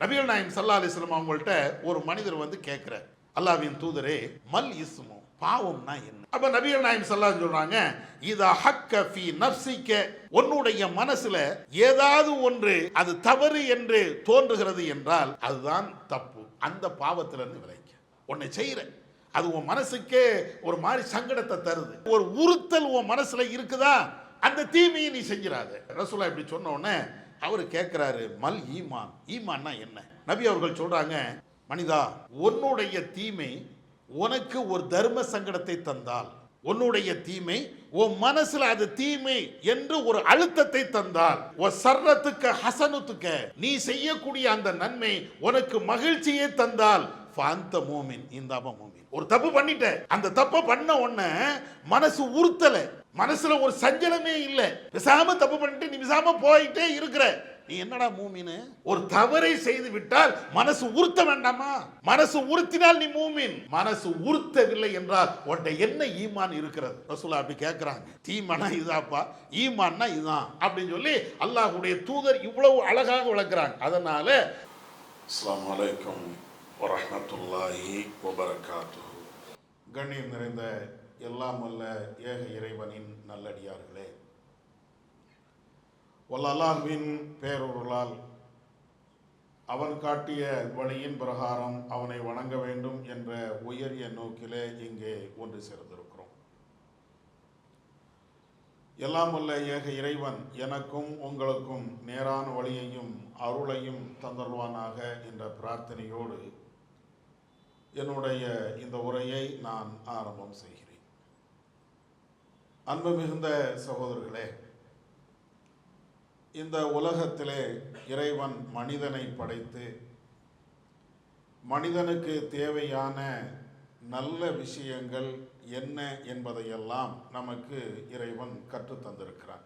நபிகள் நாயம் சல்லா அலிஸ்லம் அவங்கள்ட்ட ஒரு மனிதர் வந்து கேட்குற அல்லாவின் தூதரே மல் இஸ்மு பாவம்னா என்ன? அப்ப நபிகள் நாயம் சல்லா சொல்றாங்க இதா ஹக்க ஃபி நப்சிக்க உன்னுடைய மனசுல ஏதாவது ஒன்று அது தவறு என்று தோன்றுகிறது என்றால் அதுதான் தப்பு. அந்த பாவத்திலிருந்து விளைக்க உன்னை செய்யற. அது உன் மனசுக்கே ஒரு மாதிரி சங்கடத்தை தருது. ஒரு உறுத்தல் உன் மனசுல இருக்குதா? அந்த தீமையை நீ செஞ்சிடாத. ரசூலா இப்படி சொன்ன உடனே அவர் கேட்குறாரு மல் ஈமான். ஈமான்னா என்ன? நபி அவர்கள் சொல்கிறாங்க மனிதா உன்னுடைய தீமை உனக்கு ஒரு தர்ம சங்கடத்தை தந்தால். உன்னுடைய தீமை உன் மனசுல அது தீமை என்று ஒரு அழுத்தத்தை தந்தால். உன் சர்ரத்துக்கு ஹசனுத்துக்க நீ செய்யக்கூடிய அந்த நன்மை உனக்கு மகிழ்ச்சியை தந்தால். ஃபாந்த மூமின் இந்த மூமின். ஒரு தப்பு பண்ணிட்ட. அந்த தப்பை பண்ண உடனே மனசு உறுத்தலை. மனசுல ஒரு சஞ்சலமே இல்ல. பேசாம தப்பு பண்ணிட்டு நீ பேசாம போயிட்டே இருக்கிற. நீ என்னடா மூமின்? ஒரு தவறை செய்து விட்டால் மனசு உறுத்த வேண்டாமா? மனசு உறுத்தினால் நீ மூமின். மனசு உறுத்தவில்லை என்றால் உன்ட என்ன ஈமான் இருக்கிறது? ரசூலா அப்படி கேட்கிறாங்க தீமானா இதாப்பா. ஈமான்னா இதுதான் அப்படின்னு சொல்லி அல்லாஹ்வுடைய தூதர் இவ்வளவு அழகாக விளக்குறாங்க. அதனால அஸ்ஸலாமு அலைக்கும் வரஹ்மத்துல்லாஹி வபரகாத்துஹு. கண்ணியம் நிறைந்த எல்லாம் அல்ல ஏக இறைவனின் நல்லடியார்களே. வல்லல்லாஹ்வின் பேரொருளால் அவன் காட்டிய வழியின் பிரகாரம் அவனை வணங்க வேண்டும் என்ற உயரிய நோக்கிலே இங்கே ஒன்று சேர்ந்திருக்கிறோம். எல்லாம் அல்ல ஏக இறைவன் எனக்கும் உங்களுக்கும் நேரான வழியையும் அருளையும் தந்தருவானாக என்ற பிரார்த்தனையோடு என்னுடைய இந்த உரையை நான் ஆரம்பம் செய்கிறேன். அன்பு மிகுந்த சகோதரர்களே இந்த உலகத்திலே இறைவன் மனிதனை படைத்து மனிதனுக்கு தேவையான நல்ல விஷயங்கள் என்ன என்பதையெல்லாம் நமக்கு இறைவன் கற்றுத் தந்திருக்கிறான்.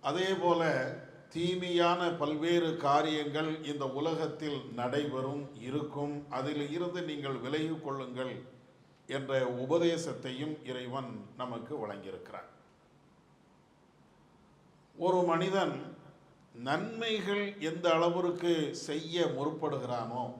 அதே போல தீமையான பல்வேறு காரியங்கள் இந்த உலகத்தில் நடைபெறும் இருக்கும். அதில் இருந்து நீங்கள் விலகிக் கொள்ளுங்கள். என்ற உபதேசத்தையும் இறைவன் நமக்கு வழங்கியிருக்கிறான். ஒரு மனிதன் நன்மைகள் எந்த அளவிற்கு செய்ய முற்படுகிறானோ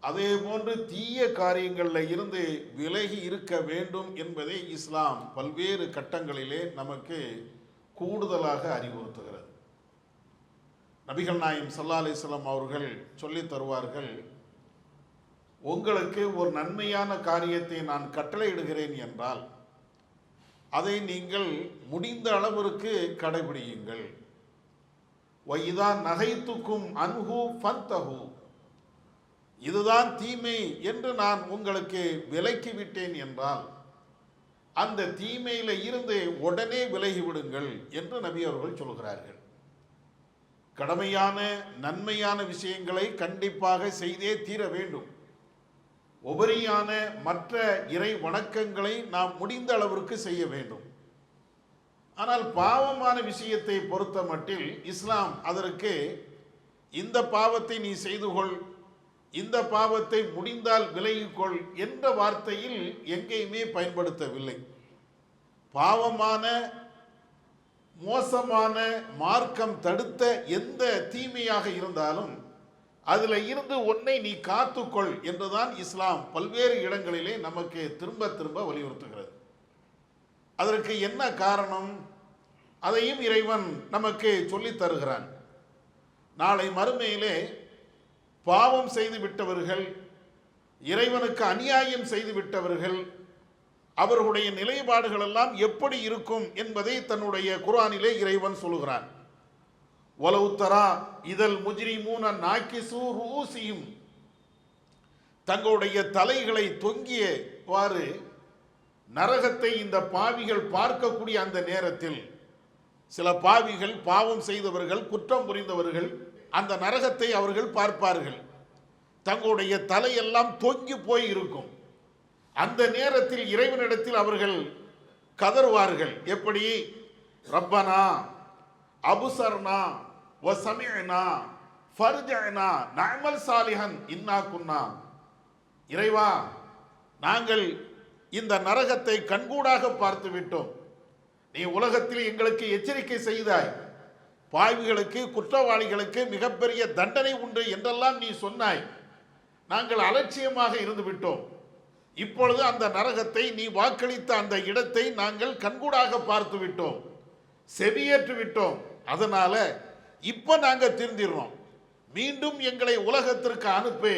அதே போன்று தீய காரியங்களில் இருந்து விலகி இருக்க வேண்டும் என்பதை இஸ்லாம் பல்வேறு கட்டங்களிலே நமக்கு கூடுதலாக அறிவுறுத்துகிறது. நபிகள் நாயம் சல்லா அலிஸ்லாம் அவர்கள் சொல்லித் தருவார்கள் உங்களுக்கு ஒரு நன்மையான காரியத்தை நான் கட்டளையிடுகிறேன் என்றால் அதை நீங்கள் முடிந்த அளவிற்கு கடைபிடியுங்கள். வைதா நகைத்துக்கும் அன்ஹு ஃபந்தஹு. இதுதான் தீமை என்று நான் உங்களுக்கு விலக்கி விட்டேன் என்றால் அந்த தீமையில் இருந்து உடனே விலகி விடுங்கள் என்று நபி அவர்கள் சொல்கிறார்கள். கடமையான நன்மையான விஷயங்களை கண்டிப்பாக செய்தே தீர வேண்டும். உபரியான மற்ற இறை வணக்கங்களை நாம் முடிந்த அளவிற்கு செய்ய வேண்டும். ஆனால் பாவமான விஷயத்தை பொறுத்த மட்டில் இஸ்லாம் அதற்கு இந்த பாவத்தை நீ செய்து கொள் இந்த பாவத்தை முடிந்தால் விலகிக்கொள் என்ற வார்த்தையில் எங்கேயுமே பயன்படுத்தவில்லை. பாவமான மோசமான மார்க்கம் தடுத்த எந்த தீமையாக இருந்தாலும் அதில் இருந்து உன்னை நீ காத்துக்கொள் என்றுதான் இஸ்லாம் பல்வேறு இடங்களிலே நமக்கு திரும்ப திரும்ப வலியுறுத்துகிறது. அதற்கு என்ன காரணம்? அதையும் இறைவன் நமக்கு சொல்லித் தருகிறான். நாளை மறுமையிலே பாவம் செய்து விட்டவர்கள் இறைவனுக்கு அநியாயம் செய்து விட்டவர்கள் அவர்களுடைய நிலைப்பாடுகள் எல்லாம் எப்படி இருக்கும் என்பதை தன்னுடைய குரானிலே இறைவன் சொல்கிறான் ஒலவுத்தரா இதழ் முஜ்ரிமூன நாக்கிசு ரூசியும். தங்களுடைய தலைகளை தொங்கியவாறு நரகத்தை இந்த பாவிகள் பார்க்கக்கூடிய அந்த நேரத்தில் சில பாவிகள் பாவம் செய்தவர்கள் குற்றம் புரிந்தவர்கள் அந்த நரகத்தை அவர்கள் பார்ப்பார்கள். தங்களுடைய தலையெல்லாம் தொங்கி போய் இருக்கும். அந்த நேரத்தில் இறைவனிடத்தில் அவர்கள் கதறுவார்கள். எப்படி? ரப்பனா அபுசர்னா வசமினா ஃபர்ஜனா நஅமல் சாலிஹன் இன்னா குன்னா இறைவா நாங்கள் இந்த நரகத்தை கண்கூடாக பார்த்து விட்டோம். நீ உலகத்தில் எங்களுக்கு எச்சரிக்கை செய்தாய். பாய்வுகளுக்கு குற்றவாளிகளுக்கு மிகப்பெரிய தண்டனை உண்டு என்றெல்லாம் நீ சொன்னாய். நாங்கள் அலட்சியமாக இருந்து விட்டோம். இப்பொழுது அந்த நரகத்தை நீ வாக்களித்த அந்த இடத்தை நாங்கள் கண்கூடாக பார்த்து விட்டோம். செவியேற்று விட்டோம். அதனால இப்போ நாங்கள் திருந்திடுறோம். மீண்டும் எங்களை உலகத்திற்கு அனுப்பி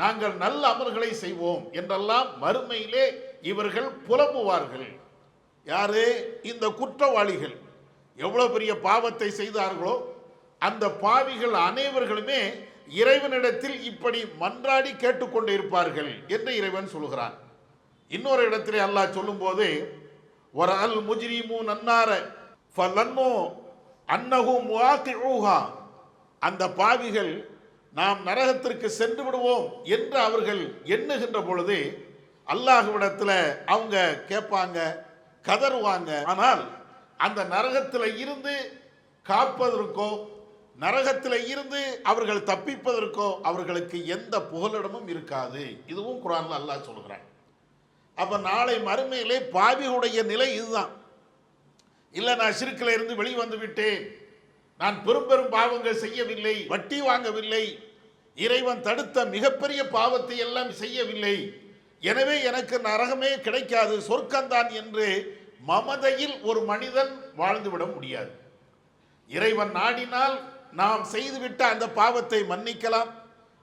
நாங்கள் நல்ல அமல்களை செய்வோம் என்றெல்லாம் மறுமையிலே இவர்கள் புலம்புவார்கள். யாரு? இந்த குற்றவாளிகள். எவ்வளோ பெரிய பாவத்தை செய்தார்களோ அந்த பாவிகள் அனைவர்களுமே இறைவனிடத்தில் இப்படி மன்றாடி கேட்டுக்கொண்டு இருப்பார்கள் என்று இறைவன் சொல்கிறான் இன்னொரு இடத்திலே அல்லாஹ் சொல்லும்போது ஒரு அல் முஜ்ரிமு நன்னார ஃபலன்னோ அன்னகும் முஆத்திஊஹா அந்த பாவிகள் நாம் நரகத்திற்கு சென்று விடுவோம் என்று அவர்கள் எண்ணுகின்ற பொழுது அல்லாஹுவிடத்தில் அவங்க கேட்பாங்க கதறுவாங்க. ஆனால் அந்த நரகத்தில் இருந்து காப்பதற்கோ நரகத்தில் இருந்து அவர்கள் தப்பிப்பதற்கோ அவர்களுக்கு எந்த புகலிடமும் இருக்காது. இதுவும் குரான்ல அல்லாஹ் சொல்கிறான். அப்போ நாளை மறுமையிலே பாவிகளுடைய நிலை இதுதான். இல்லை நான் சிறுக்கில் இருந்து வெளிவந்து விட்டேன். நான் பெரும் பெரும் பாவங்கள் செய்யவில்லை வட்டி வாங்கவில்லை. இறைவன் தடுத்த மிகப்பெரிய பாவத்தை எல்லாம் செய்யவில்லை. எனவே எனக்கு நரகமே கிடைக்காது சொர்க்கம்தான் என்று மமதையில் ஒரு மனிதன் வாழ்ந்துவிட முடியாது. இறைவன் நாடினால் நாம் செய்துவிட்ட அந்த பாவத்தை மன்னிக்கலாம்.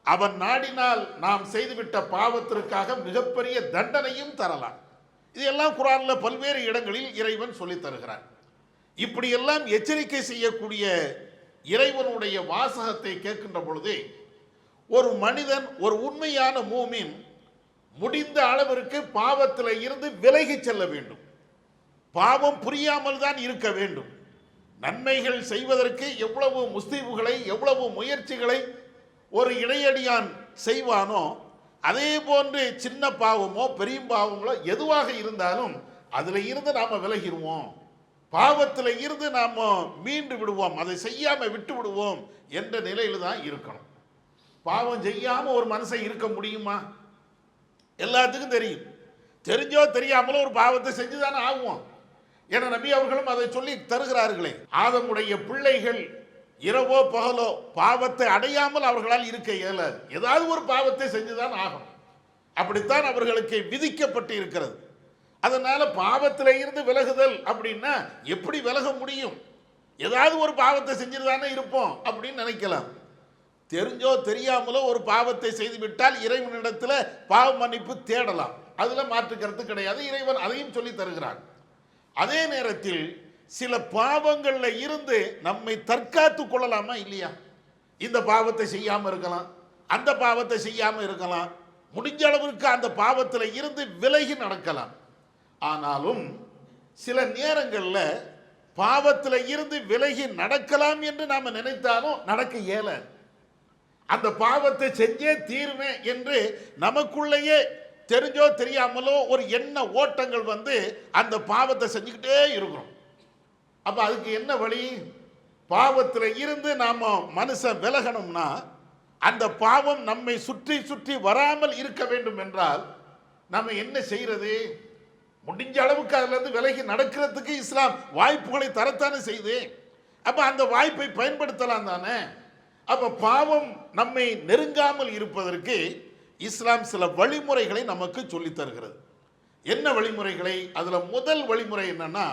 அவன் நாடினால் நாம் செய்துவிட்ட பாவத்திற்காக மிகப்பெரிய தண்டனையும் தரலாம். இதெல்லாம் குரானில் பல்வேறு இடங்களில் இறைவன் சொல்லித் தருகிறான். இப்படியெல்லாம் எச்சரிக்கை செய்யக்கூடிய இறைவனுடைய வாசகத்தை கேட்கின்ற பொழுதே ஒரு மனிதன் ஒரு உண்மையான மூமின் முடிந்த அளவிற்கு பாவத்தில் இருந்து விலகி செல்ல வேண்டும். பாவம் புரியாமல் தான் இருக்க வேண்டும். நன்மைகள் செய்வதற்கு எவ்வளவு முஸ்தீபுகளை எவ்வளவு முயற்சிகளை ஒரு இடையடியான் செய்வானோ அதே போன்று சின்ன பாவமோ பெரிய பாவங்களோ எதுவாக இருந்தாலும் அதில் இருந்து நாம் விலகிடுவோம். பாவத்தில் இருந்து நாம் மீண்டு விடுவோம். அதை செய்யாமல் விட்டு விடுவோம் என்ற நிலையில் தான் இருக்கணும். பாவம் செய்யாமல் ஒரு மனுஷன் இருக்க முடியுமா? எல்லாத்துக்கும் தெரியும். தெரிஞ்சோ தெரியாமலோ ஒரு பாவத்தை செஞ்சு தானே ஆகும் என நபி அவர்களும் அதை சொல்லி தருகிறார்களே. ஆதமுடைய பிள்ளைகள் இரவோ பகலோ பாவத்தை அடையாமல் அவர்களால் இருக்க இயலாது. ஏதாவது ஒரு பாவத்தை செஞ்சுதான் ஆகும் அப்படித்தான் அவர்களுக்கு விதிக்கப்பட்டு இருக்கிறது அதனால பாவத்தில் இருந்து விலகுதல் அப்படின்னா எப்படி விலக முடியும்? ஏதாவது ஒரு பாவத்தை செஞ்சுட்டு தானே இருப்போம் அப்படின்னு நினைக்கலாம். தெரிஞ்சோ தெரியாமலோ ஒரு பாவத்தை செய்துவிட்டால் இறைவனிடத்தில் பாவ மன்னிப்பு தேடலாம். அதில் மாற்று கருத்து கிடையாது. இறைவன் அதையும் சொல்லி தருகிறான். அதே நேரத்தில் சில பாவங்களில் இருந்து நம்மை தற்காத்து கொள்ளலாமா இல்லையா? இந்த பாவத்தை செய்யாமல் இருக்கலாம். அந்த பாவத்தை செய்யாமல் இருக்கலாம். முடிஞ்ச அளவிற்கு அந்த பாவத்தில் இருந்து விலகி நடக்கலாம். ஆனாலும் சில நேரங்களில் பாவத்தில் இருந்து விலகி நடக்கலாம் என்று நாம் நினைத்தாலும் நடக்க இயலாது அந்த பாவத்தை செஞ்சே தீருவேன் என்று நமக்குள்ளேயே தெரிஞ்சோ தெரியாமலோ ஒரு எண்ண ஓட்டங்கள் வந்து அந்த பாவத்தை செஞ்சுக்கிட்டே இருக்கிறோம். அப்போ அதுக்கு என்ன வழி? பாவத்தில் இருந்து நாம் மனுஷன் விலகணும்னா அந்த பாவம் நம்மை சுற்றி சுற்றி வராமல் இருக்க வேண்டும் என்றால் நம்ம என்ன செய்கிறது முடிஞ்ச அளவுக்கு அதுலேருந்து விலகி நடக்கிறதுக்கு இஸ்லாம் வாய்ப்புகளை தரத்தானே செய்து அப்போ அந்த வாய்ப்பை பயன்படுத்தலாம் தானே? அப்போ பாவம் நம்மை நெருங்காமல் இருப்பதற்கு இஸ்லாம் சில வழிமுறைகளை நமக்கு சொல்லித்தருகிறது என்ன வழிமுறைகளை? அதில் முதல் வழிமுறை என்னன்னா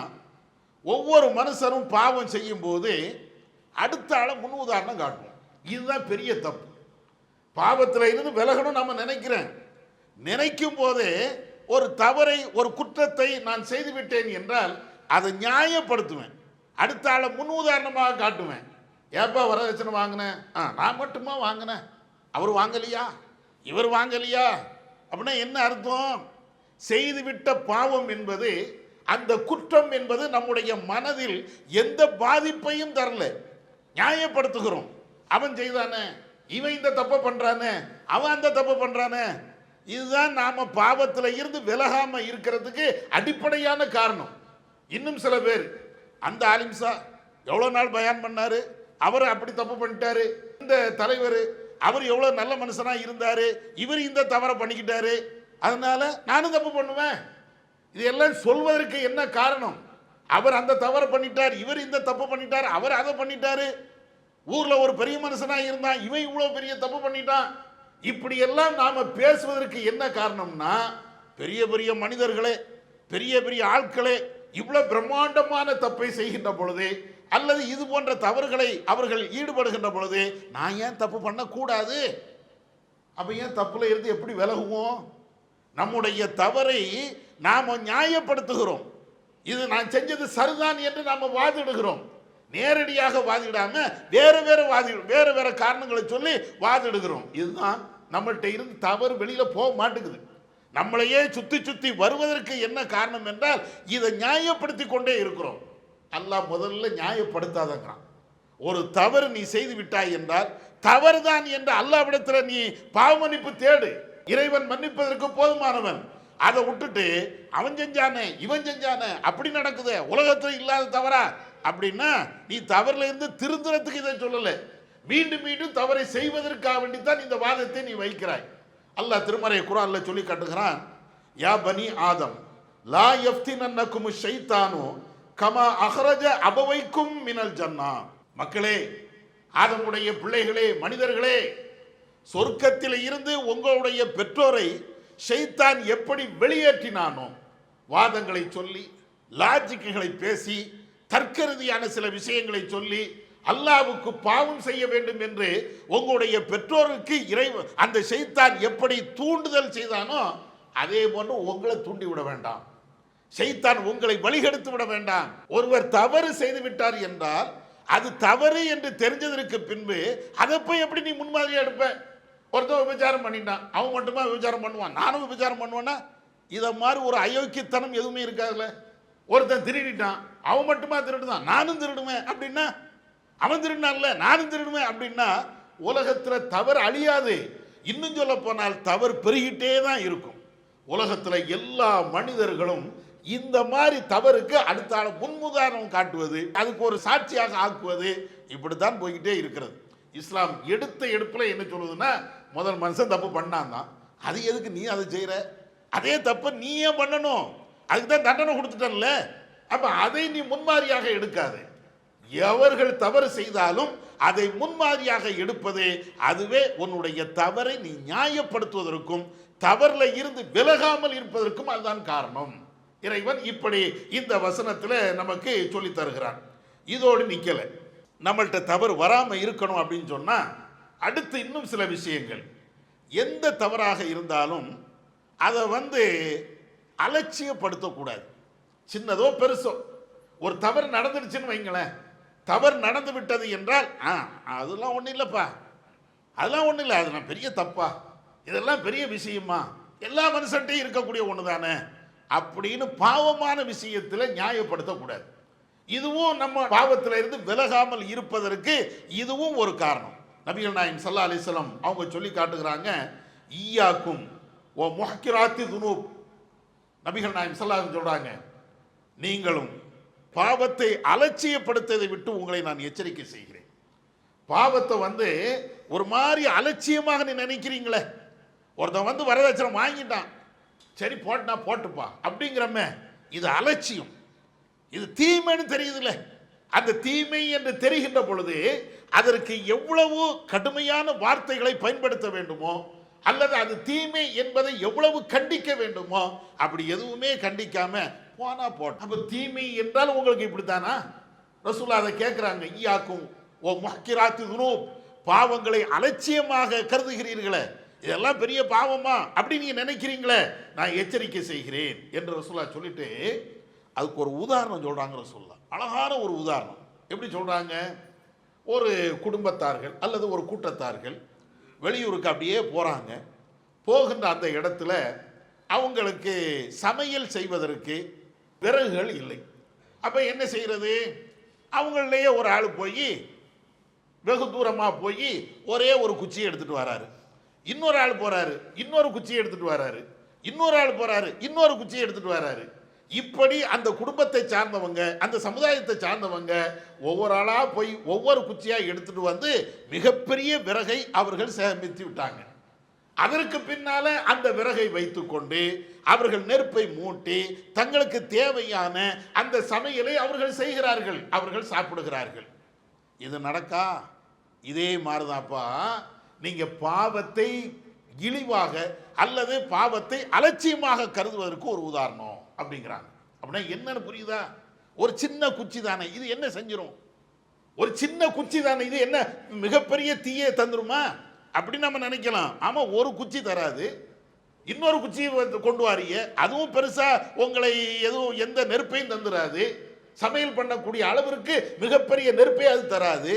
ஒவ்வொரு மனுஷரும் பாவம் செய்யும் போது அடுத்த ஆளை முன் உதாரணம் காட்டணும் இதுதான் பெரிய தப்பு. பாவத்தில் இருந்து விலகணும் நம்ம நினைக்கிறேன். நினைக்கும் போதே ஒரு தவறை ஒரு குற்றத்தை நான் செய்து விட்டேன் என்றால் அதை நியாயப்படுத்துவேன். அடுத்த ஆளை முன் உதாரணமாக காட்டுவேன். ஏப்பா வரதட்சணை வாங்கினேன் ஆ நான் மட்டுமா வாங்கினேன் அவர் வாங்கலையா? இவர் வாங்கலையா? அப்படின்னா என்ன அர்த்தம்? செய்துவிட்ட பாவம் என்பது அந்த குற்றம் என்பது நம்முடைய மனதில் எந்த பாதிப்பையும் தரல. நியாயப்படுத்துகிறோம். அவன் செய்தானே? இவன் இந்த தப்பை பண்ணுறானே அவன் அந்த தப்பை பண்ணுறானே இதுதான் நாம பாவத்தில் இருந்து விலகாம இருக்கிறதுக்கு அடிப்படையான காரணம். இன்னும் சில பேர் அந்த ஆலிம்சா எவ்வளோ நாள் பயான் பண்ணாரு? அவர் அப்படி தப்பு பண்ணிட்டாரு. இந்த தலைவர் அவர் எவ்வளோ நல்ல மனுஷனா இருந்தாரு? இவர் இந்த தவறை பண்ணிக்கிட்டாரு. அதனால நானும் தப்பு பண்ணுவேன். இதெல்லாம் சொல்வதற்கு என்ன காரணம்? அவர் அந்த தவறை பண்ணிட்டார் இவர் இந்த தப்பு பண்ணிட்டார் அவர் அதை பண்ணிட்டாரு. ஊரில் ஒரு பெரிய மனுஷனா இருந்தான் இவன் இவ்வளோ பெரிய தப்பு பண்ணிட்டான். இப்படியெல்லாம் நாம் நாம பேசுவதற்கு என்ன காரணம்னா பெரிய பெரிய மனிதர்களே பெரிய பெரிய ஆட்களே இவ்வளவு பிரம்மாண்டமான தப்பை செய்கின்ற பொழுது அல்லது இது போன்ற தவறுகளை அவர்கள் ஈடுபடுகின்ற பொழுது நான் ஏன் தப்பு பண்ணக்கூடாது? அப்ப ஏன் தப்புல இருந்து எப்படி விலகுவோம்? நம்முடைய தவறை நாம் நியாயப்படுத்துகிறோம். இது நான் செஞ்சது சரிதான் என்று நாம் வாதிடுகிறோம். நேரடியாக வாதிடாம வேறு வேறு வாதி வேறு வேறு காரணங்களை சொல்லி வாதிடுகிறோம். இதுதான் நம்மள்ட்ட இருந்து தவறு வெளியில் போக மாட்டேங்குது. நம்மளையே சுற்றி சுற்றி வருவதற்கு என்ன காரணம் என்றால் இதை நியாயப்படுத்தி கொண்டே இருக்கிறோம். அல்லாஹ் முதல்ல நியாயப்படுத்தாதங்கிறான். ஒரு தவறு நீ செய்து விட்டாய் என்றால் தவறுதான் என்று அல்லாவிடத்தில் நீ பாவமன்னிப்பு தேடு. இறைவன் மன்னிப்பதற்கு போதுமானவன். அதை விட்டுட்டு அவன் செஞ்சானே இவன் செஞ்சானே அப்படி நடக்குதே உலகத்தில் இல்லாத தவறா? அப்படின்னா நீ தவறுல இருந்து திருந்துறதுக்கு இதை சொல்லலை. மீண்டும் மீண்டும் தவறை செய்வதற்காக வேண்டித்தான் இந்த வாதத்தை நீ வைக்கிறாய். அல்லாஹ் திருமறை குரானில் சொல்லி காட்டுகிறான் யா பனி ஆதம் லா யஃப்தினன்னக்கும் ஷைத்தானோ கமா அகரஜ அபவைக்கும் மினல் ஜன்னா. மக்களே ஆதமுடைய பிள்ளைகளே மனிதர்களே சொர்க்கத்தில் இருந்து உங்களுடைய பெற்றோரை ஷைத்தான் எப்படி வெளியேற்றினானோ வாதங்களை சொல்லி லாஜிக்குகளை பேசி தர்க்கரதியான சில விஷயங்களை சொல்லி அல்லாவுக்கு பாவம் செய்ய வேண்டும் என்று உங்களுடைய பெற்றோருக்கு இறை அந்த செய்தான் எப்படி தூண்டுதல் செய்தானோ அதே போன்று உங்களை தூண்டி விட வேண்டாம். செய்தான் உங்களை வழிகெடுத்து விட வேண்டாம். ஒருவர் தவறு செய்து விட்டார் என்றால் அது தவறு என்று தெரிஞ்சதற்கு பின்பு அதை போய் எப்படி நீ முன்மாதிரியாக எடுப்ப? ஒருத்தன் விபச்சாரம் பண்ணிட்டான். அவன் மட்டுமா விபச்சாரம் பண்ணுவான்? நானும் விபச்சாரம் பண்ணுவேன்னா இதை மாதிரி ஒரு அயோக்கியத்தனம் எதுவுமே இருக்காதுல்ல. ஒருத்தன் திருடிட்டான் அவன் மட்டுமா திருடுதான்? நானும் திருடுவேன் அப்படின்னா அவன் திருடினான்ல நானும் திருடுவேன் அப்படின்னா உலகத்தில் தவறு அழியாது. இன்னும் சொல்ல போனால் தவறு பெருகிட்டே தான் இருக்கும். உலகத்தில் எல்லா மனிதர்களும் இந்த மாதிரி தவறுக்கு அடுத்த முன்முதாரணம் காட்டுவது அதுக்கு ஒரு சாட்சியாக ஆக்குவது இப்படி தான் போய்கிட்டே இருக்கிறது. இஸ்லாம் எடுத்த எடுப்பில் என்ன சொல்லுதுன்னா முதல் மனுஷன் தப்பு பண்ணான் தான் அது எதுக்கு நீ அதை செய்கிற அதே தப்பை நீ ஏன் பண்ணணும்? அதுக்கு தான் தண்டனை கொடுத்துட்டல அப்ப அதை நீ முன்மாதிரியாக எடுக்காது. எவர்கள் தவறு செய்தாலும் அதை முன்மாதிரியாக எடுப்பது அதுவே உன்னுடைய தவறை நீ நியாயப்படுத்துவதற்கும் தவறில் இருந்து விலகாமல் இருப்பதற்கும் அதுதான் காரணம். இறைவன் இப்படி இந்த வசனத்தில் நமக்கு சொல்லித் தருகிறான். இதோடு நிற்கலை நம்மள்கிட்ட தவறு வராமல் இருக்கணும் அப்படின்னு சொன்னால் அடுத்து இன்னும் சில விஷயங்கள். எந்த தவறாக இருந்தாலும் அதை வந்து அலட்சியப்படுத்தக்கூடாது. சின்னதோ பெருசோ. ஒரு தவறு நடந்துடுச்சுன்னு வைங்களேன். தவறு நடந்து விட்டது என்றால் ஆ அதெல்லாம் ஒன்றும் இல்லைப்பா. அதெல்லாம் ஒன்றும் இல்லை. அதெல்லாம் பெரிய தப்பா. இதெல்லாம் பெரிய விஷயமா. எல்லா மனுஷன்ட்டையும் இருக்கக்கூடிய ஒன்று தானே அப்படின்னு பாவமான விஷயத்தில் நியாயப்படுத்தக்கூடாது. இதுவும் நம்ம பாவத்தில் இருந்து விலகாமல் இருப்பதற்கு இதுவும் ஒரு காரணம். நபிகள் நாயம் சல்லா அலிஸ்லாம் அவங்க சொல்லி காட்டுகிறாங்க ஈயாக்கும் ஓ முஹக்கிராத்தி துனூப். நபிகள் நாயம் சல்லாஹ் சொல்கிறாங்க நீங்களும் பாவத்தை அலட்சியப்படுத்ததை விட்டு உங்களை நான் எச்சரிக்கை செய்கிறேன். பாவத்தை வந்து ஒரு மாதிரி அலட்சியமாக நீ நினைக்கிறீங்களே ஒருத்தன் வந்து வரதட்சணை வாங்கிட்டான் சரி போட்டா போட்டுப்பா அப்படிங்கிறமே இது அலட்சியம். இது தீமைன்னு தெரியுதுல்ல. அந்த தீமை என்று தெரிகின்ற பொழுது அதற்கு எவ்வளவு கடுமையான வார்த்தைகளை பயன்படுத்த வேண்டுமோ அல்லது அது தீமை என்பதை எவ்வளவு கண்டிக்க வேண்டுமோ அப்படி எதுவுமே கண்டிக்காம போனா போட்டோம். அப்போ தீமை என்றால் உங்களுக்கு இப்படித்தானா? ரசூலா அதை கேட்குறாங்க ஈயாக்கும் ஓ மக்கிராத்து குரூப் பாவங்களை அலட்சியமாக கருதுகிறீர்களே. இதெல்லாம் பெரிய பாவமா? அப்படி நீங்க நினைக்கிறீங்களே நான் எச்சரிக்கை செய்கிறேன் என்று ரசூலா சொல்லிட்டு அதுக்கு ஒரு உதாரணம் சொல்றாங்க ரசூல்லா அழகான ஒரு உதாரணம். எப்படி சொல்றாங்க? ஒரு குடும்பத்தார்கள் அல்லது ஒரு கூட்டத்தார்கள் வெளியூருக்கு அப்படியே போகிறாங்க போகின்ற அந்த இடத்துல அவங்களுக்கு சமையல் செய்வதற்கு விறகுகள் இல்லை. அப்போ என்ன செய்கிறது அவங்களையே ஒரு ஆள் போய் வெகு தூரமாக போய் ஒரே ஒரு குச்சியை எடுத்துகிட்டு வராரு. இன்னொரு ஆள் போகிறாரு இன்னொரு குச்சியை எடுத்துகிட்டு வராரு. இன்னொரு ஆள் போகிறாரு இன்னொரு குச்சியை எடுத்துகிட்டு வராரு. இப்படி அந்த குடும்பத்தை சார்ந்தவங்க அந்த சமுதாயத்தை சார்ந்தவங்க ஒவ்வொரு ஆளாக போய் ஒவ்வொரு குச்சியாக எடுத்துட்டு வந்து மிகப்பெரிய விறகை அவர்கள் சேமித்து விட்டாங்க. அதற்கு பின்னால அந்த விறகை வைத்துக்கொண்டு அவர்கள் நெருப்பை மூட்டி தங்களுக்கு தேவையான அந்த சமையலை அவர்கள் செய்கிறார்கள் அவர்கள் சாப்பிடுகிறார்கள். இது நடக்கா? இதே மாதிரிதான்ப்பா நீங்க பாவத்தை இழிவாக அல்லது பாவத்தை அலட்சியமாக கருதுவதற்கு ஒரு உதாரணம். அப்படிங்கிறாங்க. அப்படின்னா என்னன்னு புரியுதா? ஒரு சின்ன குச்சி தானே இது என்ன செஞ்சிடும் ஒரு சின்ன குச்சி தானே இது என்ன மிகப்பெரிய தீயை தந்துருமா? அப்படி நம்ம நினைக்கலாம். ஆமாம் ஒரு குச்சி தராது. இன்னொரு குச்சியை வந்து கொண்டு வாரீங்க. அதுவும் பெருசாக உங்களை எதுவும் எந்த நெருப்பையும் தந்துடாது சமையல் பண்ணக்கூடிய அளவிற்கு மிகப்பெரிய நெருப்பே அது தராது.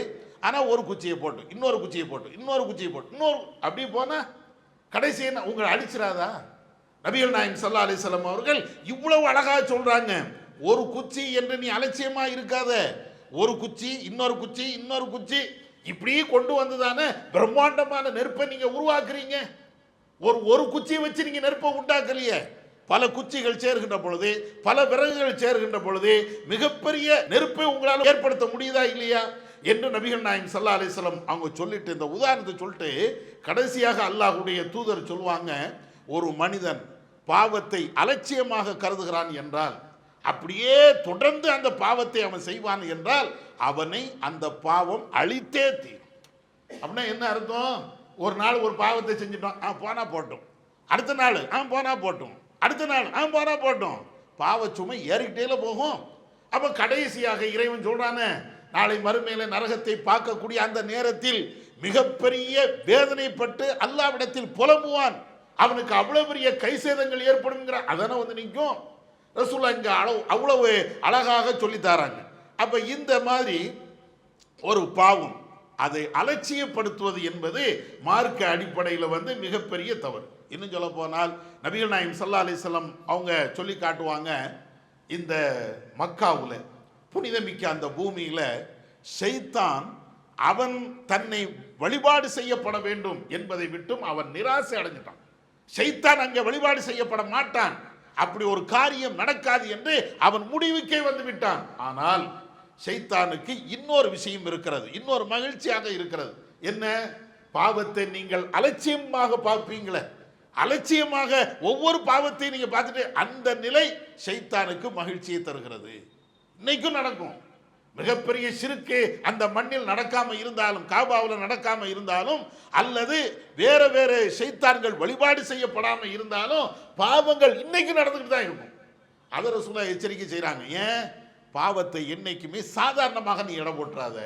ஆனால் ஒரு குச்சியை போட்டு இன்னொரு குச்சியை போட்டு இன்னொரு குச்சியை போட்டு இன்னொரு அப்படி போனால் கடைசி என்ன? உங்களை அடிச்சிடாதா நபிகள் நாயம் சல்லா அலிசல்லாம் அவர்கள் இவ்வளவு அழகாக சொல்கிறாங்க ஒரு குச்சி என்று நீ அலட்சியமாக இருக்காத. ஒரு குச்சி இன்னொரு குச்சி இன்னொரு குச்சி. இப்படி கொண்டு வந்து தானே பிரம்மாண்டமான நெருப்பை நீங்கள் உருவாக்குறீங்க. ஒரு ஒரு குச்சியை வச்சு நீங்கள் நெருப்பை உண்டாக்கலையே. பல குச்சிகள் சேர்கின்ற பொழுது பல விறகுகள் சேர்கின்ற பொழுது மிகப்பெரிய நெருப்பை உங்களால் ஏற்படுத்த முடியுதா இல்லையா? என்று நபிகள் நாயம் சல்லா அலிஸ்லம் அவங்க சொல்லிட்டு இந்த உதாரணத்தை சொல்லிட்டு கடைசியாக அல்லாஹுடைய தூதர் சொல்லுவாங்க ஒரு மனிதன் பாவத்தை அலட்சியமாக கருதுகிறான் என்றால் அப்படியே தொடர்ந்து அந்த பாவத்தை அவன் செய்வான் என்றால் அவனை அந்த பாவம் அழித்தே தீரும். அப்படின்னா என்ன அர்த்தம்? ஒரு நாள் ஒரு பாவத்தை செஞ்சுட்டோம் ஆ போனா போட்டோம். அடுத்த நாள் ஆ போனா போட்டும். அடுத்த நாள் ஆ போனா போட்டோம். பாவ சுமை ஏறிக்கிட்டேல போகும். அப்போ கடைசியாக இறைவன் சொல்றானே நாளை மறுமையில நரகத்தை பார்க்கக்கூடிய அந்த நேரத்தில் மிகப்பெரிய வேதனைப்பட்டு அல்லாவிடத்தில் புலம்புவான். அவனுக்கு அவ்வளோ பெரிய கை சேதங்கள் ஏற்படுங்கிற அதனை வந்து நிற்கும் ரசூல்லா இங்கே அளவு அவ்வளவு அழகாக சொல்லி தராங்க. இந்த மாதிரி ஒரு பாவம் அதை அலட்சியப்படுத்துவது என்பது மார்க்க அடிப்படையில் வந்து மிகப்பெரிய தவறு. இன்னும் சொல்ல போனால் நபிகள் நாயம் சல்லா அலிஸ்லாம் அவங்க சொல்லி காட்டுவாங்க இந்த மக்காவில் புனிதமிக்க அந்த பூமியில் ஷைத்தான் அவன் தன்னை வழிபாடு செய்யப்பட வேண்டும் என்பதை விட்டும் அவன் நிராசை அடைஞ்சிட்டான். செய்தான் அங்கே வழிபாடு செய்யப்பட மாட்டான். அப்படி ஒரு காரியம் நடக்காது என்று அவன் முடிவுக்கே வந்து விட்டான். ஆனால் ஷைத்தானுக்கு இன்னொரு விஷயம் இருக்கிறது இன்னொரு மகிழ்ச்சியாக இருக்கிறது. என்ன? பாவத்தை நீங்கள் அலட்சியமாக பார்ப்பீங்களே. அலட்சியமாக ஒவ்வொரு பாவத்தையும் நீங்க பார்த்துட்டு அந்த நிலை சைத்தானுக்கு மகிழ்ச்சியை தருகிறது. இன்னைக்கும் நடக்கும். மிகப்பெரிய சிறுக்கு அந்த மண்ணில் நடக்காம இருந்தாலும் காபாவில் நடக்காம இருந்தாலும் அல்லது வேற வேற செய்தார்கள் வழிபாடு செய்யப்படாம இருந்தாலும் பாவங்கள் இன்னைக்கு நடந்துக்கிட்டு தான் இருக்கும். அதை ரசூலா எச்சரிக்கை செய்கிறாங்க ஏன்? பாவத்தை என்னைக்குமே சாதாரணமாக நீ இடம் போட்டுறாத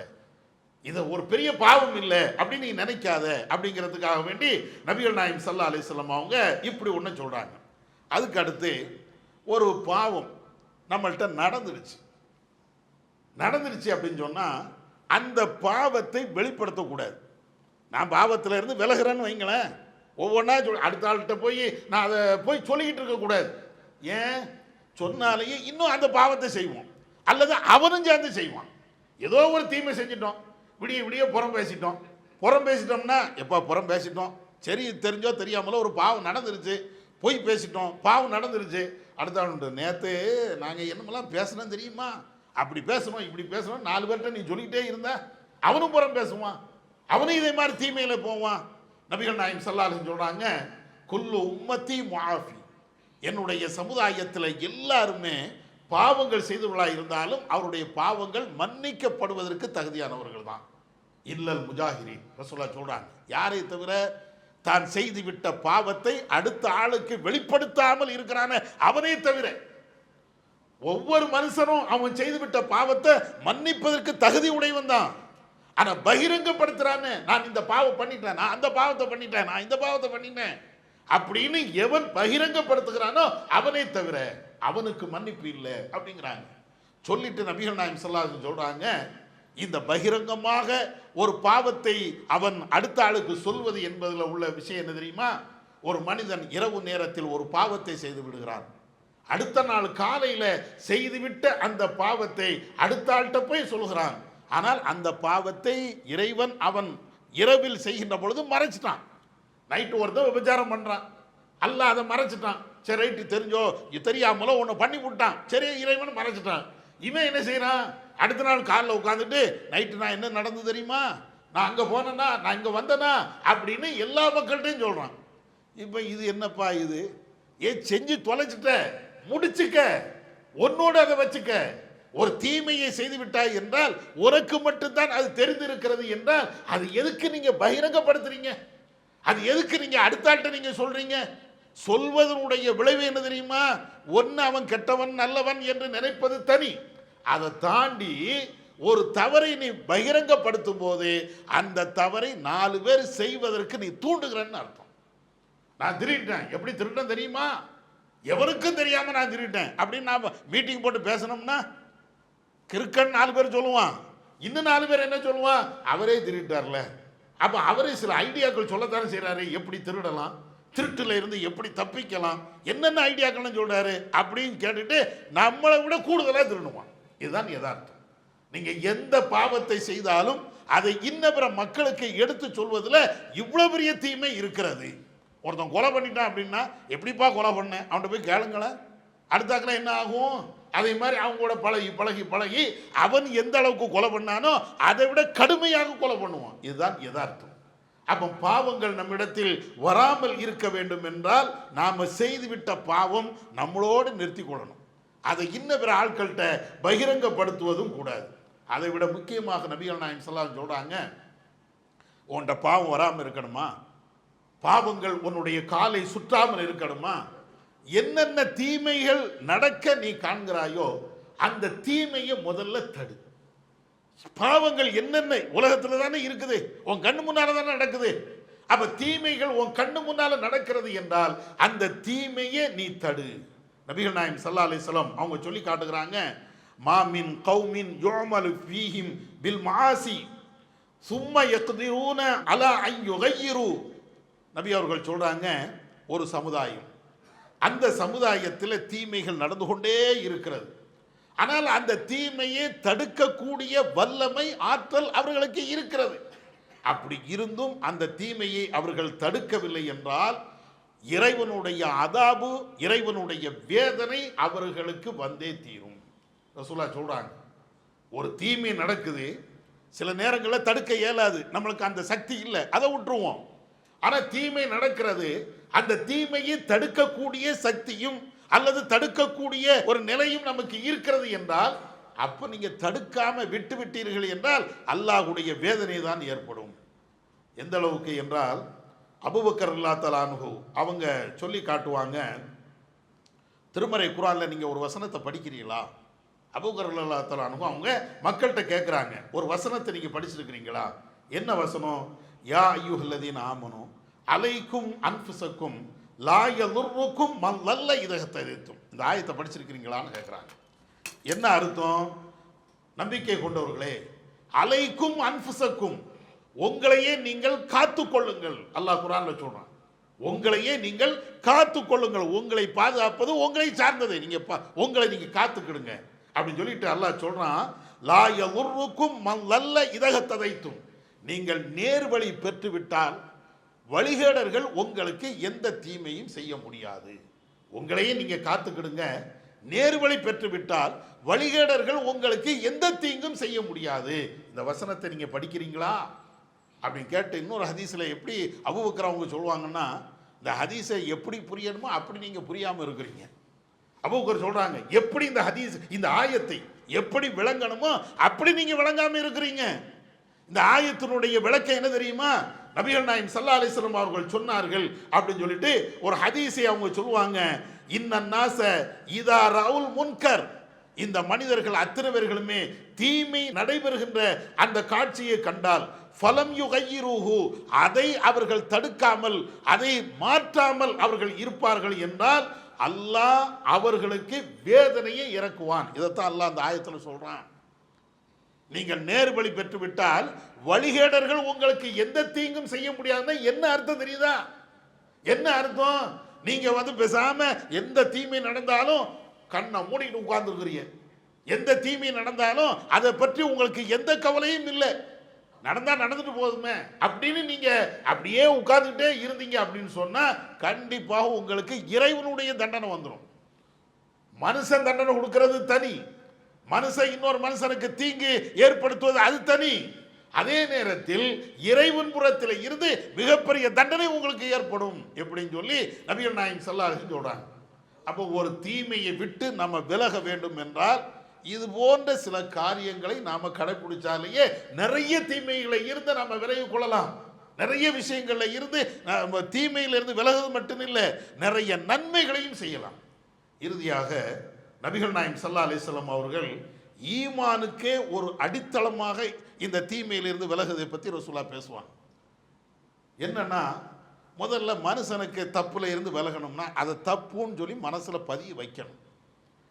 இது ஒரு பெரிய பாவம் இல்லை அப்படின்னு நீ நினைக்காத அப்படிங்கிறதுக்காக வேண்டி நபிகள் நாயம் சல்லா அலிஸ்லாம் அவங்க இப்படி ஒன்று சொல்கிறாங்க அதுக்கு அடுத்து ஒரு பாவம் நம்மள்கிட்ட நடந்துடுச்சு. நடந்துருச்சு அப்படின்னு சொன்னால் அந்த பாவத்தை வெளிப்படுத்தக்கூடாது. நான் பாவத்தில் இருந்து விலகிறேன்னு வைங்களேன். ஒவ்வொன்றா சொல் அடுத்த ஆள்கிட்ட போய் நான் அதை போய் சொல்லிக்கிட்டு இருக்கக்கூடாது. ஏன்? சொன்னாலேயே இன்னும் அந்த பாவத்தை செய்வோம். அல்லது அவனும் சேர்ந்து செய்வான். ஏதோ ஒரு தீமை செஞ்சிட்டோம். விடிய விடிய புறம் பேசிட்டோம். புறம் பேசிட்டோம்னா எப்போ புறம் பேசிட்டோம்? சரி தெரிஞ்சோ தெரியாமலோ ஒரு பாவம் நடந்துருச்சு. பொய் பேசிட்டோம். பாவம் நடந்துருச்சு. அடுத்த ஆள் நேற்று நாங்கள் என்னமெல்லாம் பேசுனோம் தெரியுமா? அப்படி பேசணும் இப்படி பேசணும் நாலு பேர்கிட்ட நீ சொல்லிக்கிட்டே இருந்த அவனும் புறம் பேசுவான். அவனும் இதே மாதிரி தீமையில் போவான். நபிகள் நாயம் சல்லாலும் சொல்கிறாங்க குல்லு உம்மத்தி மாஃபி என்னுடைய சமுதாயத்தில் எல்லாருமே பாவங்கள் செய்தவர்களாக இருந்தாலும் அவருடைய பாவங்கள் மன்னிக்கப்படுவதற்கு தகுதியானவர்கள் தான். இல்லல் முஜாஹிரின். ரசோல்லா சொல்கிறாங்க யாரை தவிர தான் செய்துவிட்ட பாவத்தை அடுத்த ஆளுக்கு வெளிப்படுத்தாமல் இருக்கிறான அவனே தவிர ஒவ்வொரு மனுஷனும் அவன் செய்துவிட்ட பாவத்தை மன்னிப்பதற்கு தகுதி உடையவன் தான். ஆனால் பகிரங்கப்படுத்துறான்னு நான் இந்த பாவம் பண்ணிட்டேன் நான் அந்த பாவத்தை பண்ணிட்டேன் நான் இந்த பாவத்தை பண்ணிட்டேன். அப்படின்னு எவன் பகிரங்கப்படுத்துகிறானோ அவனே தவிர அவனுக்கு மன்னிப்பு இல்லை அப்படிங்கிறாங்க. சொல்லிட்டு நபிகள் நாயம் சொல்லாது சொல்கிறாங்க இந்த பகிரங்கமாக ஒரு பாவத்தை அவன் அடுத்த ஆளுக்கு சொல்வது என்பதில் உள்ள விஷயம் என்ன தெரியுமா? ஒரு மனிதன் இரவு நேரத்தில் ஒரு பாவத்தை செய்து விடுகிறான். அடுத்த நாள் காலையில் செய்துவிட்ட அந்த பாவத்தை அடுத்த ஆள்கிட்ட போய் சொல்கிறான் ஆனால் அந்த பாவத்தை இறைவன் அவன் இரவில் செய்கின்ற பொழுது மறைச்சிட்டான். நைட்டு ஒருத்தன் விபச்சாரம் பண்ணுறான் அல்ல அதை மறைச்சிட்டான். சரி ரைட்டு தெரிஞ்சோ இது தெரியாமலோ ஒன்று பண்ணி விட்டான். சரி இறைவன் மறைச்சிட்டான். இவன் என்ன செய்கிறான் அடுத்த நாள் காலில் உட்காந்துட்டு நைட்டு நான் என்ன நடந்து தெரியுமா? நான் அங்கே போனேன்னா நான் இங்கே வந்தேனா? அப்படின்னு எல்லா மக்கள்கிட்டையும் சொல்கிறான் இப்போ இது என்னப்பா இது? ஏ செஞ்சு தொலைச்சிட்ட. முடிச்சுக்க உன்னோட அதை வச்சுக்க ஒரு தீமையை செய்து விட்டாய் என்றால் உனக்கு மட்டும்தான் அது தெரிந்திருக்கிறது என்றால் அது எதுக்கு நீங்க பகிரங்கப்படுத்துறீங்க? அது எதுக்கு நீங்க அடுத்தாட்ட நீங்க சொல்றீங்க? சொல்வதனுடைய விளைவு என்ன தெரியுமா? ஒன்று அவன் கெட்டவன் நல்லவன் என்று நினைப்பது தனி. அதை தாண்டி ஒரு தவறை நீ பகிரங்கப்படுத்தும் போது அந்த தவறை நாலு பேர் செய்வதற்கு நீ தூண்டுகிறன்னு அர்த்தம். நான் திருடிட்டேன். எப்படி திருடன் தெரியுமா? எவருக்கும் தெரியாமல் நான் திருட்டேன் அப்படின்னு நான் மீட்டிங் போட்டு பேசணும்னா கிறுக்கன் நாலு பேர் சொல்லுவான். இன்னும் நாலு பேர் என்ன சொல்லுவான்? அவரே திருட்டார்ல அப்போ அவரே சில ஐடியாக்கள் சொல்லத்தானே செய்கிறாரு எப்படி திருடலாம்? திருட்டில் இருந்து எப்படி தப்பிக்கலாம்? என்னென்ன ஐடியாக்கள்னு சொல்கிறாரு அப்படின்னு கேட்டுட்டு நம்மளை விட கூடுதலாக திருடுவான். இதுதான் யதார்த்தம். நீங்கள் எந்த பாவத்தை செய்தாலும் அதை இன்ன பிற மக்களுக்கு எடுத்து சொல்வதில் இவ்வளோ பெரிய தீமை இருக்கிறது. ஒருத்தன் கொலை பண்ணிட்டான் அப்படின்னா எப்படிப்பா கொலை பண்ண? அவன்கிட்ட போய் கேளுங்களேன் அடுத்தாக்கில் என்ன ஆகும்? அதே மாதிரி அவங்க கூட பழகி பழகி பழகி அவன் எந்த அளவுக்கு கொலை பண்ணானோ அதை விட கடுமையாக கொலை பண்ணுவான். இதுதான் யதார்த்தம். அப்போ பாவங்கள் நம்மிடத்தில் வராமல் இருக்க வேண்டும் என்றால் நாம் செய்துவிட்ட பாவம் நம்மளோடு நிறுத்தி கொள்ளணும். அதை இன்ன பிற ஆட்கள்கிட்ட பகிரங்கப்படுத்துவதும் கூடாது. அதை விட முக்கியமாக நபிகள் நாயம் சொல்லாம் சொல்கிறாங்க உன்கிட்ட பாவம் வராமல் இருக்கணுமா? பாவங்கள் உன்னுடைய காலை சுற்றாமல் இருக்கணுமா? என்னென்ன தீமைகள் நடக்க நீ காண்கிறாயோ அந்த தீமையை முதல்ல தடு. பாவங்கள் என்னென்ன உலகத்தில் தானே இருக்குது உன் கண்ணு முன்னால தானே நடக்குது. அப்ப தீமைகள் உன் கண்ணு முன்னால நடக்கிறது என்றால் அந்த தீமையை நீ தடு. நபிகள் நாயம் சல்லா அலிஸ்லாம் அவங்க சொல்லி காட்டுகிறாங்க மாமின் கௌமின் யோமலு ஃபீஹிம் பில் மாசி சும்ம யக்திரூன அலா ஐயுகையிரு நபி அவர்கள் சொல்கிறாங்க ஒரு சமுதாயம். அந்த சமுதாயத்தில் தீமைகள் நடந்து கொண்டே இருக்கிறது. ஆனால் அந்த தீமையை தடுக்கக்கூடிய வல்லமை ஆற்றல் அவர்களுக்கு இருக்கிறது. அப்படி இருந்தும் அந்த தீமையை அவர்கள் தடுக்கவில்லை என்றால் இறைவனுடைய அதாபு இறைவனுடைய வேதனை அவர்களுக்கு வந்தே தீரும். ரசூலா சொல்கிறாங்க ஒரு தீமை நடக்குது சில நேரங்களில் தடுக்க இயலாது. நம்மளுக்கு அந்த சக்தி இல்லை அதை விட்டுருவோம். ஆனால் தீமை நடக்கிறது. அந்த தீமையை தடுக்கக்கூடிய சக்தியும் அல்லது தடுக்கக்கூடிய ஒரு நிலையும் நமக்கு இருக்கிறது என்றால் அப்போ நீங்கள் தடுக்காம விட்டு விட்டீர்கள் என்றால் அல்லாஹ்வுடைய வேதனை தான் ஏற்படும். எந்த அளவுக்கு என்றால் அபுபக்கர் அல்லா தலானுகு அவங்க சொல்லி காட்டுவாங்க திருமறை குரானில் நீங்கள் ஒரு வசனத்தை படிக்கிறீங்களா? அபுபக்கர் அல்லா தலானுகு அவங்க மக்கள்கிட்ட கேட்குறாங்க ஒரு வசனத்தை நீங்கள் படிச்சிருக்கிறீங்களா? என்ன வசனம்? யா ஐயுஹல்லதீன் ஆமனும் அலைக்கும் அன்புசக்கும் லாயலுர்ருக்கும் மல்லல்ல இதகத்தை எதிர்த்தும். இந்த ஆயத்தை படிச்சிருக்கிறீங்களான்னு கேட்குறாங்க என்ன அர்த்தம்? நம்பிக்கை கொண்டவர்களே அலைக்கும் அன்புசக்கும் உங்களையே நீங்கள் காத்து கொள்ளுங்கள் அல்லாஹ் குரான்ல சொல்றான். உங்களையே நீங்கள் காத்து கொள்ளுங்கள் உங்களை பாதுகாப்பது உங்களை சார்ந்தது. நீங்க பா- உங்களை நீங்க காத்துக்கிடுங்க. அப்படின்னு சொல்லிட்டு அல்லாஹ் சொல்றான் லாய உருக்கும் மல்லல்ல இதகத்ததைத்தும் நீங்கள் நேர்வழி பெற்றுவிட்டால் வழிகேடர்கள் உங்களுக்கு எந்த தீமையும் செய்ய முடியாது. உங்களையே நீங்கள் காத்துக்கிடுங்க. நேர்வழி பெற்றுவிட்டால் வழிகேடர்கள் உங்களுக்கு எந்த தீங்கும் செய்ய முடியாது. இந்த வசனத்தை நீங்கள் படிக்கிறீங்களா? அப்படின்னு கேட்டு இன்னொரு ஹதீஸில் எப்படி அபுபக்கரவங்க சொல்லுவாங்கன்னா இந்த ஹதீஸை எப்படி புரியணுமோ அப்படி நீங்கள் புரியாமல் இருக்கிறீங்க. அபுபக்கர் சொல்கிறாங்க எப்படி இந்த ஹதீஸ் இந்த ஆயத்தை எப்படி விளங்கணுமோ அப்படி நீங்கள் விளங்காமல் இருக்கிறீங்க. இந்த ஆயத்தினுடைய விளக்கம் என்ன தெரியுமா? நபிகள் நாயம் சல்லா அலிஸ்லம் அவர்கள் சொன்னார்கள் அப்படின்னு சொல்லிட்டு ஒரு ஹதீஸை அவங்க சொல்லுவாங்க. இன்னன்னாச இதா ரவுல் முன்கர். இந்த மனிதர்கள் அத்தனை பேர்களுமே தீமை நடைபெறுகின்ற அந்த காட்சியை கண்டால் ஃபலம் யுகையிரூஹு. அதை அவர்கள் தடுக்காமல் அதை மாற்றாமல் அவர்கள் இருப்பார்கள் என்றால் அல்லாஹ் அவர்களுக்கு வேதனையை இறக்குவான். இதைத்தான் அல்லாஹ் அந்த ஆயத்தில் சொல்கிறான் நீங்கள் நேர்வழி பெற்றுவிட்டால் வழிகேடர்கள் உங்களுக்கு எந்த தீங்கும் செய்ய முடியாதுன்னா என்ன அர்த்தம் தெரியுதா? என்ன அர்த்தம்? நீங்க வந்து பேசாம எந்த தீமை நடந்தாலும் கண்ணை மூடிட்டு உட்கார்ந்துருக்கிறீங்க. எந்த தீமை நடந்தாலும் அதை பற்றி உங்களுக்கு எந்த கவலையும் இல்லை. நடந்தா நடந்துட்டு போதுமே. அப்படின்னு நீங்க அப்படியே உட்கார்ந்துட்டே இருந்தீங்க அப்படின்னு சொன்னா கண்டிப்பாக உங்களுக்கு இறைவனுடைய தண்டனை வந்துடும் மனுஷன் தண்டனை கொடுக்கறது தனி. மனுஷன் இன்னொரு மனுஷனுக்கு தீங்கு ஏற்படுத்துவது அது தனி. அதே நேரத்தில் இறைவன் புறத்தில் இருந்து மிகப்பெரிய தண்டனை உங்களுக்கு ஏற்படும் எப்படின்னு சொல்லி நபிகள் நாயம் சல்லாஹ் சொல்றாங்க. அப்போ ஒரு தீமையை விட்டு நம்ம விலக வேண்டும் என்றால் இது போன்ற சில காரியங்களை நாம கடைபிடிச்சாலேயே நிறைய தீமைகளை இருந்து நம்ம விலகி கொள்ளலாம். நிறைய விஷயங்களில் இருந்து நம்ம தீமையிலிருந்து விலகுவது மட்டுமில்லை நிறைய நன்மைகளையும் செய்யலாம். இறுதியாக நபிகள் நாயம் சல்லா அலிஸ்லாம் அவர்கள் ஈமானுக்கே ஒரு அடித்தளமாக இந்த தீமையிலிருந்து விலகுதை பற்றி ரசூலா பேசுவாங்க. என்னன்னா முதல்ல மனுஷனுக்கு தப்பில் இருந்து விலகணும்னா அதை தப்புன்னு சொல்லி மனசில் பதிய வைக்கணும்.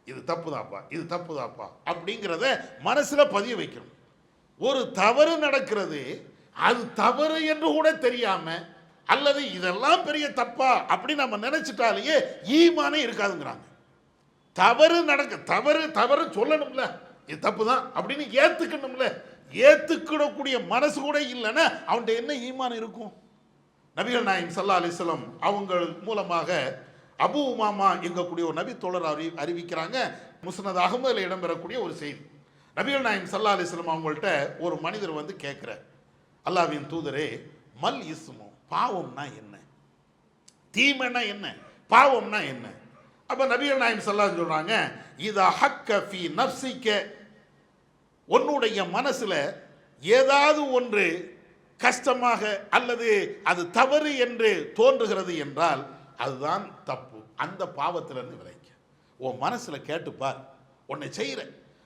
இது தப்புதாப்பா இது தப்புதாப்பா அப்படிங்கிறத மனசில் பதிய வைக்கணும். ஒரு தவறு நடக்கிறது அது தவறு என்று கூட தெரியாமல் அல்லது இதெல்லாம் பெரிய தப்பா அப்படி நம்ம நினைச்சிட்டாலேயே ஈமானே இருக்காதுங்கிறாங்க. தவறு நடக்க தவறு தவறு சொல்லணும்ல. இது தப்பு தான் அப்படின்னு ஏற்றுக்கணும்ல ஏற்றுக்கிடக்கூடிய மனசு கூட இல்லைன்னா அவன்கிட்ட என்ன ஈமான் இருக்கும்? நபிகள் நாயம் சல்லா அலிஸ்லம் அவங்க மூலமாக அபு உமாமா எங்கக்கூடிய ஒரு நபி தோழர் அறி அறிவிக்கிறாங்க. முஸ்னத் அகமதில் இடம்பெறக்கூடிய ஒரு செய்தி. நபிகள் நாயம் சல்லா அலிஸ்லம் அவங்கள்ட்ட ஒரு மனிதர் வந்து கேட்குறார். அல்லாவின் தூதரே மல் இஸ்மோ பாவம்னா என்ன? தீமைனா என்ன? பாவம்னா என்ன? அப்போ நபிகள் நாயம் சல்லா சொல்கிறாங்க இத ஹக்க ஃபி நப்சிக்க உன்னுடைய மனசில் ஏதாவது ஒன்று கஷ்டமாக அல்லது அது தவறு என்று தோன்றுகிறது என்றால் அதுதான் தப்பு. அந்த பாவத்திலிருந்து விளைக்க உன் மனசில் கேட்டுப்பார் உன்னை செய்கிற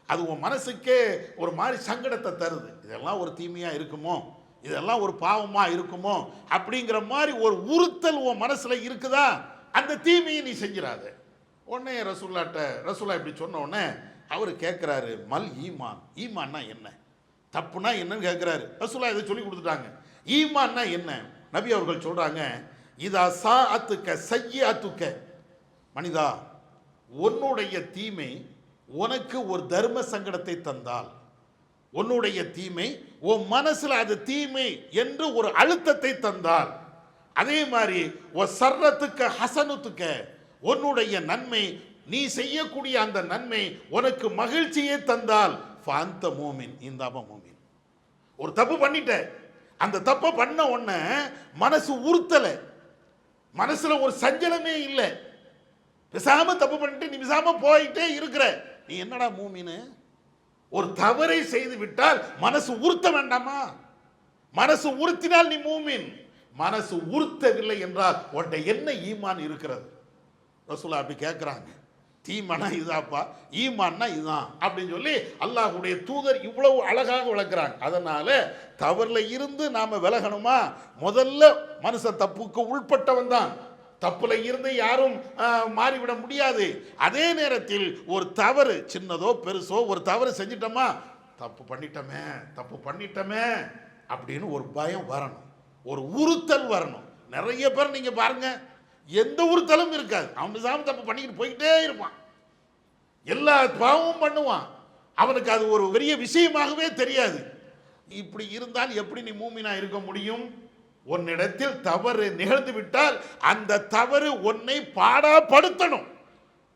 அது உன் மனசுக்கே ஒரு மாதிரி சங்கடத்தை தருது. இதெல்லாம் ஒரு தீமையாக இருக்குமோ? இதெல்லாம் ஒரு பாவமாக இருக்குமோ? அப்படிங்கிற மாதிரி ஒரு உறுத்தல் உன் மனசில் இருக்குதா? அந்த தீமையை நீ செஞ்சிடாத உடனே ரசூல்லாட்ட ரசூல்லா இப்படி சொன்ன உடனே அவர் கேட்குறாரு மல் ஈமான். ஈமான்னா என்ன? தப்புனா என்னன்னு கேட்குறாரு ரசூல்லா இதை சொல்லி கொடுத்துட்டாங்க. ஈமான்னா என்ன? நபி அவர்கள் சொல்கிறாங்க இதா சா அத்துக்க செய்ய அத்துக்க மனிதா உன்னுடைய தீமை உனக்கு ஒரு தர்ம சங்கடத்தை தந்தால் உன்னுடைய தீமை உன் மனசில் அது தீமை என்று ஒரு அழுத்தத்தை தந்தால் அதே மாதிரி ஒரு சர்றத்துக்கு ஹசனுத்துக்க. உன்னுடைய நன்மை நீ செய்யக்கூடிய அந்த நன்மை உனக்கு மகிழ்ச்சியை தந்தால். ஃபாந்த மோமின் இந்த மோமின் ஒரு தப்பு பண்ணிட்ட. அந்த தப்பை பண்ண உடனே மனசு உறுத்தலை. மனசுல ஒரு சஞ்சலமே இல்லை. பேசாம தப்பு பண்ணிட்டு நீ பேசாம போயிட்டே இருக்கிற. நீ என்னடா மூமின்னு? ஒரு தவறை செய்து விட்டால் மனசு உறுத்த வேண்டாமா? மனசு உறுத்தினால் நீ மூமின். மனசு உறுத்தவில்லை என்றால் உன்ட என்ன ஈமான் இருக்கிறது? ரசூலா அப்படி கேட்குறாங்க தீமானா இதாப்பா ஈமான்னா இதுதான் அப்படின்னு சொல்லி அல்லாஹுடைய தூதர் இவ்வளவு அழகாக விளக்குறாங்க. அதனால தவறில் இருந்து நாம் விலகணுமா? முதல்ல மனுஷன் தப்புக்கு உள்பட்டவன் தான். தப்புல இருந்து யாரும் மாறிவிட முடியாது. அதே நேரத்தில் ஒரு தவறு சின்னதோ பெருசோ ஒரு தவறு செஞ்சிட்டோமா? தப்பு பண்ணிட்டோமே தப்பு பண்ணிட்டோமே அப்படின்னு ஒரு பயம் வரணும். ஒரு உறுத்தல் வரணும். நிறைய பேர் நீங்கள் பாருங்கள் எந்த ஒரு உறுத்தலும் இருக்காது. அவன் நிசாம் தப்பு பண்ணிக்கிட்டு போய்கிட்டே இருப்பான். எல்லா பாவமும் பண்ணுவான். அவனுக்கு அது ஒரு பெரிய விஷயமாகவே தெரியாது. இப்படி இருந்தால் எப்படி நீ மூமினா இருக்க முடியும்? உன்னிடத்தில் தவறு நிகழ்ந்து விட்டால் அந்த தவறு உன்னை பாடாப்படுத்தணும்.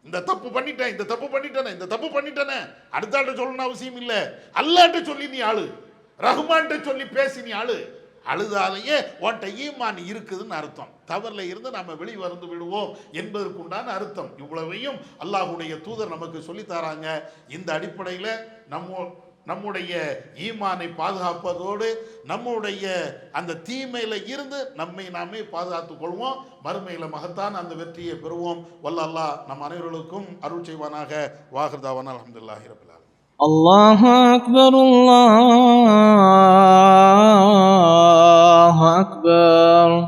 இந்த தப்பு பண்ணிட்டேன் இந்த தப்பு பண்ணிட்டேனே இந்த தப்பு பண்ணிட்டேனே. அடுத்த ஆள்கிட்ட சொல்லணும்னு அவசியம் இல்லை. அல்லாட்ட சொல்லி நீ ஆளு. ரஹ்மான்ட்ட சொல்லி பேசி நீ ஆளு. அழுதாலேயே ஓட்ட ஈமான் இருக்குதுன்னு அர்த்தம். தவறில் இருந்து நம்ம வெளி வந்து விடுவோம் என்பதற்குண்டான அர்த்தம். இவ்வளவையும் அல்லாஹுடைய தூதர் நமக்கு சொல்லித் தராங்க. இந்த அடிப்படையில் நம்ம நம்முடைய ஈமானை பாதுகாப்பதோடு நம்முடைய அந்த தீமையில் இருந்து நம்மை நாமே பாதுகாத்து கொள்வோம். மறுமையில் மகத்தான் அந்த வெற்றியை பெறுவோம். வல்ல அல்லாஹ் நம் அனைவர்களுக்கும் அருள் செய்வானாக. வாகிருதாவான அலமதுல்லாஹிரபில்லா الله أكبر الله أكبر.